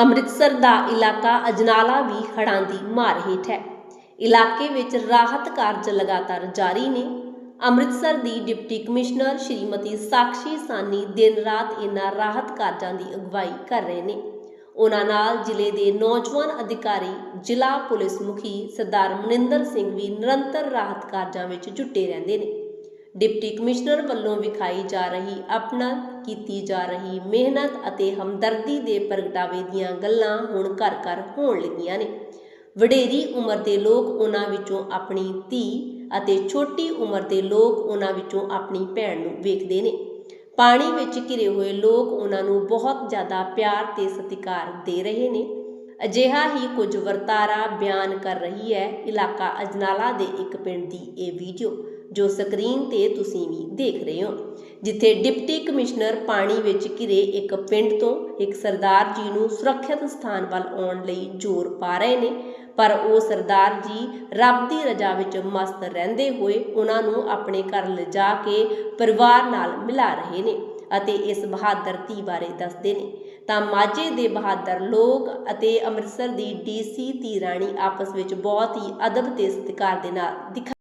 ਅੰਮ੍ਰਿਤਸਰ ਦਾ ਇਲਾਕਾ ਅਜਨਾਲਾ ਵੀ ਹੜ੍ਹਾਂ ਦੀ ਮਾਰ ਹੇਠ ਹੈ। ਇਲਾਕੇ ਵਿੱਚ ਰਾਹਤ ਕਾਰਜ ਲਗਾਤਾਰ ਜਾਰੀ ਨੇ। ਅੰਮ੍ਰਿਤਸਰ ਦੀ ਡਿਪਟੀ ਕਮਿਸ਼ਨਰ ਸ਼੍ਰੀਮਤੀ ਸਾਕਸ਼ੀ ਸਾਨੀ ਦਿਨ ਰਾਤ ਇਨ੍ਹਾਂ ਰਾਹਤ ਕਾਰਜਾਂ ਦੀ ਅਗਵਾਈ ਕਰ ਰਹੇ ਨੇ। ਉਹਨਾਂ ਨਾਲ ਜ਼ਿਲ੍ਹੇ ਦੇ ਨੌਜਵਾਨ ਅਧਿਕਾਰੀ, ਜ਼ਿਲ੍ਹਾ ਪੁਲਿਸ ਮੁਖੀ ਸਰਦਾਰ ਮਨਿੰਦਰ ਸਿੰਘ ਵੀ ਨਿਰੰਤਰ ਰਾਹਤ ਕਾਰਜਾਂ ਵਿੱਚ ਜੁਟੇ ਰਹਿੰਦੇ ਨੇ। ਡਿਪਟੀ ਕਮਿਸ਼ਨਰ ਵੱਲੋਂ ਵਿਖਾਈ ਜਾ ਰਹੀ ਆਪਣਾ ਕੀਤੀ ਜਾ ਰਹੀ ਮਿਹਨਤ ਅਤੇ ਹਮਦਰਦੀ ਦੇ ਪ੍ਰਗਟਾਵੇ ਦੀਆਂ ਗੱਲਾਂ ਹੁਣ ਘਰ ਘਰ ਹੋਣ ਲੱਗੀਆਂ ਨੇ। ਵਡੇਰੀ ਉਮਰ ਦੇ ਲੋਕ ਉਹਨਾਂ ਵਿੱਚੋਂ ਆਪਣੀ ਧੀ ਅਤੇ ਛੋਟੀ ਉਮਰ ਦੇ ਲੋਕ ਉਹਨਾਂ ਵਿੱਚੋਂ ਆਪਣੀ ਭੈਣ ਨੂੰ ਵੇਖਦੇ ਨੇ। ਪਾਣੀ ਵਿੱਚ ਘਿਰੇ ਹੋਏ ਲੋਕ ਉਹਨਾਂ ਨੂੰ ਬਹੁਤ ਜ਼ਿਆਦਾ ਪਿਆਰ ਤੇ ਸਤਿਕਾਰ ਦੇ ਰਹੇ ਨੇ। ਅਜਿਹਾ ਹੀ ਕੁਝ ਵਰਤਾਰਾ ਬਿਆਨ ਕਰ ਰਹੀ ਹੈ ਇਲਾਕਾ ਅਜਨਾਲਾ ਦੇ ਇੱਕ ਪਿੰਡ ਦੀ ਇਹ ਵੀਡੀਓ। ਜੋ ਸਕਰੀਨ ਤੇ ਤੁਸੀਂ ਵੀ ਦੇਖ ਰਹੇ ਹੋ, ਜਿੱਥੇ ਡਿਪਟੀ ਕਮਿਸ਼ਨਰ ਪਾਣੀ ਵਿੱਚ ਘਿਰੇ ਇੱਕ ਪਿੰਡ ਤੋਂ ਇੱਕ ਸਰਦਾਰ ਜੀ ਨੂੰ ਸੁਰੱਖਿਅਤ ਸਥਾਨ ਵੱਲ ਆਉਣ ਲਈ ਜ਼ੋਰ ਪਾ ਰਹੇ ਨੇ, ਪਰ ਉਹ ਸਰਦਾਰ ਜੀ ਰੱਬ ਦੀ ਰਜ਼ਾ ਵਿੱਚ ਮਸਤ ਰਹਿੰਦੇ ਹੋਏ ਉਹਨਾਂ ਨੂੰ ਆਪਣੇ ਘਰ ਲਿਜਾ ਕੇ ਪਰਿਵਾਰ ਨਾਲ ਮਿਲਾ ਰਹੇ ਨੇ ਅਤੇ ਇਸ ਬਹਾਦਰ ਧੀ ਬਾਰੇ ਦੱਸਦੇ ਨੇ। ਤਾਂ ਮਾਝੇ ਦੇ ਬਹਾਦਰ ਲੋਕ ਅਤੇ ਅੰਮ੍ਰਿਤਸਰ ਦੀ ਡੀਸੀ ਧੀ ਰਾਣੀ ਆਪਸ ਵਿੱਚ ਬਹੁਤ ਹੀ ਅਦਬ ਤੇ ਸਤਿਕਾਰ ਦੇ ਨਾਲ ਦਿਖਾ